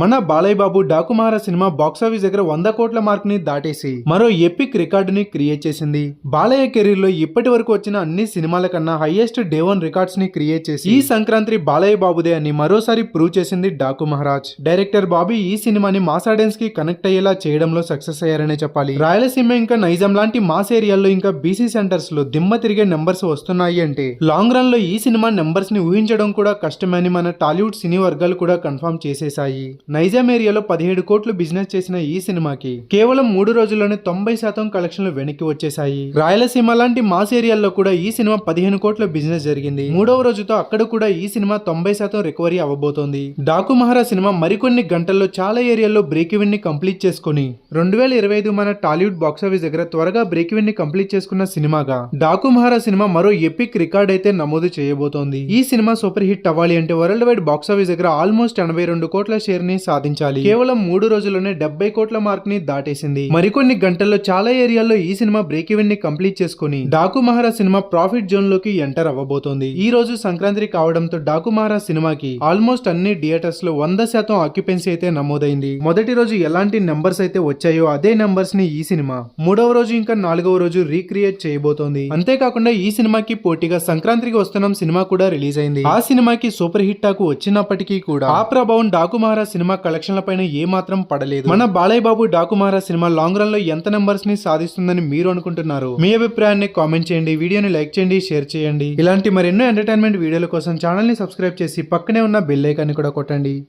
మన బాలయ్య బాబు డాకుమార cinema box office దగ్గర వంద కోట్ల మార్క్ని దాటేసి మరో ఎపిక్ రికార్డుని క్రియేట్ చేసింది. బాలయ్య కెరీర్లో ఇప్పటి వరకు వచ్చిన అన్ని సినిమాల కన్నా హైయెస్ట్ డే వన్ రికార్డ్స్ని క్రియేట్ చేసి ఈ సంక్రాంతి బాలయ్య బాబుదే అని మరోసారి ప్రూవ్ చేసింది డాకు మహారాజ్. డైరెక్టర్ బాబీ ఈ సినిమాని మాస్ ఆడియన్స్కి కనెక్ట్ అయ్యేలా చేయడంలో సక్సెస్ అయ్యారనే చెప్పాలి. రాయలసీమ ఇంకా నైజాం లాంటి మాస్ ఏరియాల్లో ఇంకా బీసీ సెంటర్స్లో దిమ్మ తిరిగే నెంబర్స్ వస్తున్నాయి అంటే లాంగ్ రన్లో ఈ సినిమా నెంబర్స్ని ఊహించడం కూడా కష్టమని మన టాలీవుడ్ సినీ వర్గాలు కూడా కన్ఫర్మ్ చేసేశాయి. నైజాం ఏరియాలో పదిహేడు కోట్లు బిజినెస్ చేసిన ఈ సినిమాకి కేవలం మూడు రోజుల్లోనే తొంభై శాతం కలెక్షన్లు వెనక్కి వచ్చేసాయి రాయలసీమ లాంటి మాస్ ఏరియాల్లో కూడా ఈ సినిమా పదిహేను కోట్ల బిజినెస్ జరిగింది. మూడవ రోజుతో అక్కడ కూడా ఈ సినిమా తొంభై శాతం రికవరీ అవ్వబోతోంది. డాకు మహారా సినిమా మరికొన్ని గంటల్లో చాలా ఏరియాల్లో బ్రేక్ ఈవెన్ని కంప్లీట్ చేసుకుని రెండు వేల ఇరవై ఐదు మన టాలీవుడ్ బాక్సాఫీస్ దగ్గర త్వరగా బ్రేక్ ఈవెన్ని కంప్లీట్ చేసుకున్న సినిమాగా డాకు మహారా సినిమా మరో ఎపిక్ రికార్డ్ అయితే నమోదు చేయబోతోంది. ఈ సినిమా సూపర్ హిట్ అవ్వాలి అంటే వరల్డ్ వైడ్ బాక్సాఫీస్ దగ్గర ఆల్మోస్ట్ ఎనభై రెండు కోట్ల షేర్ని సాధించాలి. కేవలం మూడు రోజుల్లోనే డెబ్బై కోట్ల మార్క్ని దాటేసింది. మరికొన్ని గంటల్లో చాలా ఏరియాల్లో ఈ సినిమా బ్రేక్ ఈవెన్ని కంప్లీట్ చేసుకుని డాకు మహారా సినిమా ప్రాఫిట్ జోన్లోకి ఎంటర్ అవ్వబోతోంది. ఈ రోజు సంక్రాంతి కావడంతో డాకు మహారా సినిమాకి ఆల్మోస్ట్ అన్ని థియేటర్స్లో వంద శాతం ఆక్యుపెన్సీ అయితే నమోదైంది. మొదటి రోజు ఎలాంటి నెంబర్స్ అయితే వచ్చాయో అదే నెంబర్స్ని ఈ సినిమా మూడవ రోజు ఇంకా నాలుగవ రోజు రీక్రియేట్ చేయబోతోంది. అంతేకాకుండా ఈ సినిమాకి పోటీగా సంక్రాంతికి వస్తున్న సినిమా కూడా రిలీజ్ అయింది. ఆ సినిమాకి సూపర్ హిట్ టాకు వచ్చినప్పటికీ కూడా ఆ ప్రభావం డాకు మహారా సినిమా కలెక్షన్ల పైన ఏమాత్రం పడలేదు. మన బాలయ్య బాబు డాకు సినిమా లాంగ్ రన్లో ఎంత నెంబర్స్ని సాధిస్తుందని మీరు అనుకుంటున్నారు? మీ అభిప్రాయాన్ని కామెంట్ చేయండి వీడియోని లైక్ చేయండి షేర్ చేయండి. ఇలాంటి మరెన్నో ఎంటర్టైన్మెంట్ వీడియోల కోసం ఛానల్ని సబ్స్క్రైబ్ చేసి పక్కనే ఉన్న బెల్ ఐకాన్ని కూడా కొట్టండి.